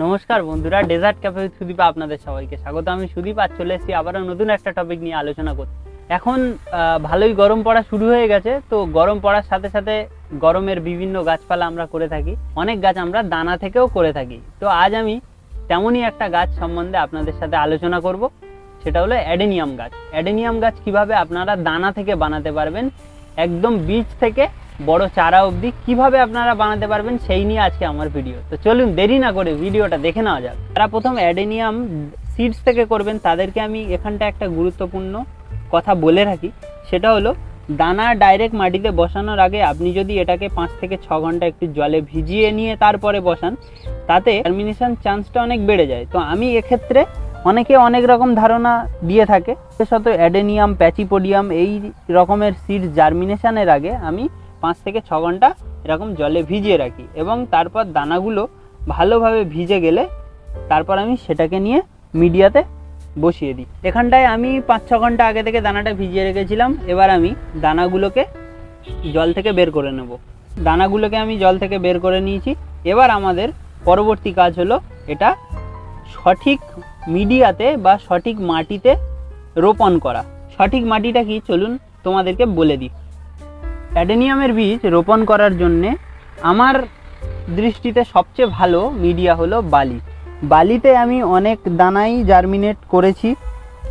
নমস্কার বন্ধুরা dessert cafe Sudip আপনাদের সবাইকে স্বাগত। আমি সুদীপ, আজ চলে এসেছি আবারও নতুন একটা টপিক নিয়ে আলোচনা করতে। এখন ভালোই গরম পড়া শুরু হয়ে গেছে, তো গরম পড়ার সাথে সাথে গরমের বিভিন্ন গাছপালা আমরা করে থাকি। অনেক গাছ আমরা দানা থেকেও করে থাকি। তো আজ আমি তেমনই একটা গাছ সম্বন্ধে আপনাদের সাথে আলোচনা করব, সেটা হলো অ্যাডেনিয়াম গাছ। অ্যাডেনিয়াম গাছ কীভাবে আপনারা দানা থেকে বানাতে পারবেন, একদম বীজ থেকে বড় চারা অবধি কীভাবে আপনারা বানাতে পারবেন সেই নিয়ে আজকে আমার ভিডিও তো চলুন, দেরি না করে ভিডিওটা দেখে নেওয়া যাক। তারা প্রথম অ্যাডেনিয়াম সিডস থেকে করবেন, তাদেরকে আমি এখানটা একটা গুরুত্বপূর্ণ কথা বলে রাখি। সেটা হলো, দানা ডাইরেক্ট মাটিতে বসানোর আগে আপনি যদি এটাকে পাঁচ থেকে ছ ঘণ্টা একটু জলে ভিজিয়ে নিয়ে তারপরে বসান, তাতে টার্মিনেশন চান্সটা অনেক বেড়ে যায়। তো আমি এক্ষেত্রে অনেকে অনেক রকম ধারণা দিয়ে থাকে। বিশেষত অ্যাডেনিয়াম, প্যাচিপোডিয়াম এই রকমের সিড জার্মিনেশনের আগে আমি পাঁচ থেকে ছ ঘণ্টা এরকম জলে ভিজিয়ে রাখি এবং তারপর দানাগুলো ভালোভাবে ভিজে গেলে তারপর আমি সেটাকে নিয়ে মিডিয়াতে বসিয়ে দিই। এখানটায় আমি পাঁচ ছ ঘণ্টা আগে থেকে দানাটা ভিজিয়ে রেখেছিলাম। এবার আমি দানাগুলোকে জল থেকে বের করে নেব। দানাগুলোকে আমি জল থেকে বের করে নিয়েছি। এবার আমাদের পরবর্তী কাজ হলো এটা সঠিক মিডিয়াতে বা সঠিক মাটিতে রোপণ করা। সঠিক মাটিটা কি? চলুন তোমাদেরকে বলে দিই। অ্যাডেনিয়ামের বীজ রোপণ করার জন্যে আমার দৃষ্টিতে সবচেয়ে ভালো মিডিয়া হলো বালি। বালিতে আমি অনেক দানাই জার্মিনেট করেছি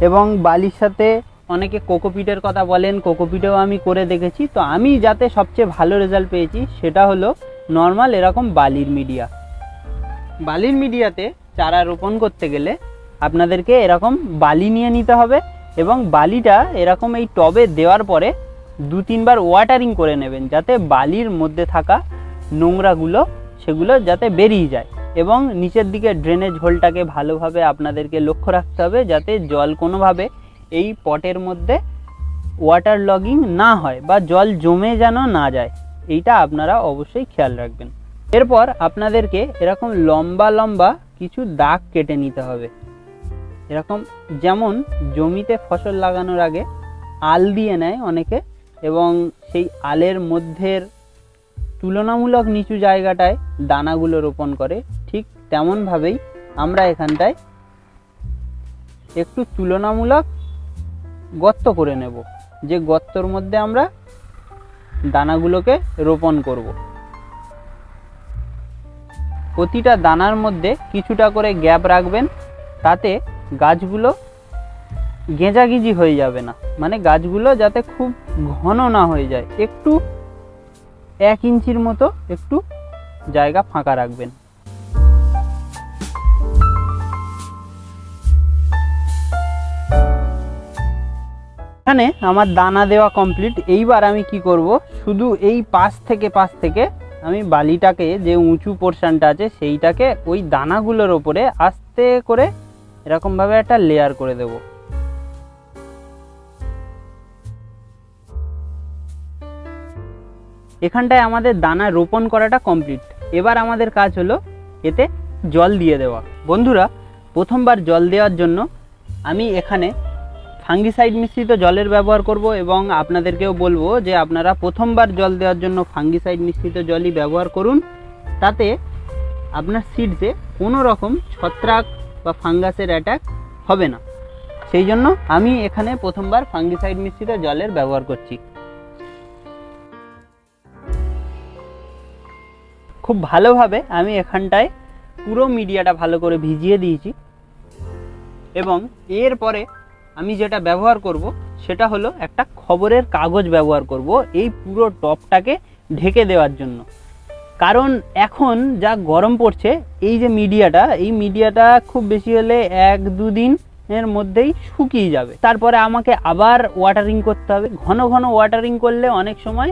এবং বালির সাথে অনেকে কোকোপিটের কথা বলেন, কোকোপিটেও আমি করে দেখেছি। তো আমি যাতে সবচেয়ে ভালো রেজাল্ট পেয়েছি সেটা হলো নর্মাল এরকম বালির মিডিয়া। বালির মিডিয়াতে চারা রোপণ করতে গেলে আপনাদেরকে এরকম বালি নিয়ে নিতে হবে এবং বালিটা এরকম এই টবে দেওয়ার পরে দু তিনবার ওয়াটারিং করে নেবেন যাতে বালির মধ্যে থাকা নোংরাগুলো, সেগুলো যাতে বেরিয়ে যায় এবং নিচের দিকে ড্রেনেজ হোলটাকে ভালোভাবে আপনাদেরকে লক্ষ্য রাখতে হবে যাতে জল কোনোভাবে এই পটের মধ্যে ওয়াটার লগিং না হয় বা জল জমে যেন না যায়। এইটা আপনারা অবশ্যই খেয়াল রাখবেন। এরপর আপনাদেরকে এরকম লম্বা লম্বা কিছু দাগ কেটে নিতে হবে। এরকম যেমন জমিতে ফসল লাগানোর আগে আল দিয়ে নেয় অনেকে এবং সেই আলের মধ্যের তুলনামূলক নিচু জায়গাটায় দানাগুলো রোপণ করে। ঠিক তেমনভাবেই আমরা এখানটায় একটু তুলনামূলক গর্ত করে নেব, যে গর্তর মধ্যে আমরা দানাগুলোকে রোপণ করব। প্রতিটা দানার মধ্যে কিছুটা করে গ্যাপ রাখবেন, তাতে গাছগুলো গেঁজাগিজি হয়ে যাবে না। মানে গাছগুলো যাতে খুব ঘন না হয়ে যায়। একটু এক ইঞ্চির মতো একটু জায়গা ফাঁকা রাখবেন। এখানে আমার দানা দেওয়া কমপ্লিট এইবার আমি কি করব? শুধু এই পাশ থেকে পাশ থেকে আমি বালিটাকে যে উঁচু পোর্শনটা আছে, সেইটাকে ওই দানাগুলোর ওপরে আস্তে করে এরকমভাবে একটা লেয়ার করে দেব। এখানটায় আমাদের দানা রোপণ করাটা কমপ্লিট এবার আমাদের কাজ হলো এতে জল দিয়ে দেওয়া। বন্ধুরা, প্রথমবার জল দেওয়ার জন্য আমি এখানে ফাঙ্গিসাইড মিশ্রিত জলের ব্যবহার করব এবং আপনাদেরকেও বলব যে আপনারা প্রথমবার জল দেওয়ার জন্য ফাঙ্গিসাইড মিশ্রিত জলই ব্যবহার করুন। তাতে আপনার সিডসে কোনো রকম ছত্রাক বা ফাঙ্গাসের অ্যাটাক হবে না। সেই জন্য আমি এখানে প্রথমবার ফাঙ্গিসাইড মিশ্রিত জলের ব্যবহার করছি। খুব ভালোভাবে আমি এখানটায় পুরো মিডিয়াটা ভালো করে ভিজিয়ে দিয়েছি। এবং এরপরে আমি যেটা ব্যবহার করব, সেটা হলো একটা খবরের কাগজ ব্যবহার করব এই পুরো টপটাকে ঢেকে দেওয়ার জন্য। কারণ এখন যা গরম পড়ছে, এই যে মিডিয়াটা, এই মিডিয়াটা খুব বেশি হলে এক দুদিন এর মধ্যেই শুকিয়ে যাবে। তারপরে আমাকে আবার ওয়াটারিং করতে হবে। ঘন ঘন ওয়াটারিং করলে অনেক সময়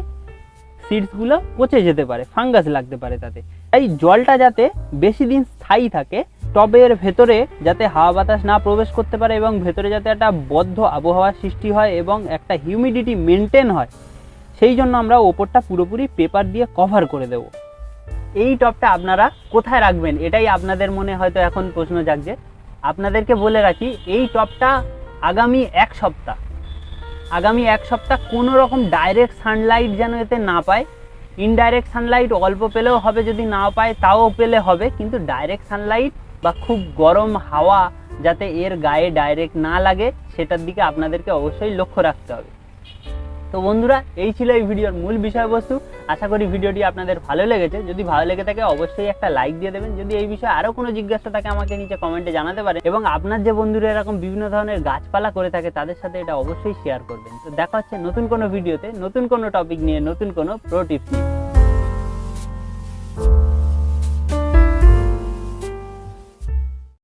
সিডসগুলো পচে যেতে পারে ফাঙ্গাস লাগতে পারে তাতে। তাই জলটা যাতে বেশি দিন স্থায়ী থাকে টবের ভেতরে যাতে হাওয়া বাতাস না প্রবেশ করতে পারে এবং ভেতরে যাতে একটা বদ্ধ আবহাওয়ার সৃষ্টি হয় এবং একটা হিউমিডিটি মেনটেন হয়, সেই জন্য আমরা ওপরটা পুরোপুরি পেপার দিয়ে কভার করে দেব। এই টবটা আপনারা কোথায় রাখবেন, এটাই আপনাদের মনে হয়তো এখন প্রশ্ন জাগছে। আপনাদেরকে বলে রাখি, এই টবটা আগামী এক সপ্তাহ আগামী এক সপ্তাহ কোনো রকম ডাইরেক্ট সানলাইট যেন এতে না পায়। ইনডাইরেক্ট সানলাইট অল্প পেলেও হবে যদি না পায়, তাও পেলে হবে। কিন্তু ডাইরেক্ট সানলাইট বা খুব গরম হাওয়া যাতে এর গায়ে ডাইরেক্ট না লাগে, সেটার দিকে আপনাদেরকে অবশ্যই লক্ষ্য রাখতে হবে। তো বন্ধুরা, এই ছিল এই ভিডিওর মূল বিষয়বস্তু। আশা করি ভিডিওটি আপনাদের ভালো লেগেছে। যদি ভালো লেগে থাকে, অবশ্যই একটা লাইক দিয়ে দেবেন। যদি এই বিষয়ে আরও কোনো জিজ্ঞাসা থাকে, আমাকে নিচে কমেন্টে জানাতে পারে। এবং আপনার যে বন্ধুরা এরকম বিভিন্ন ধরনের গাছপালা করে থাকে, তাদের সাথে এটা অবশ্যই শেয়ার করবেন। তো দেখা হচ্ছে নতুন কোনো ভিডিওতে, নতুন কোনো টপিক নিয়ে, নতুন কোনো প্রো টিপস নিয়ে।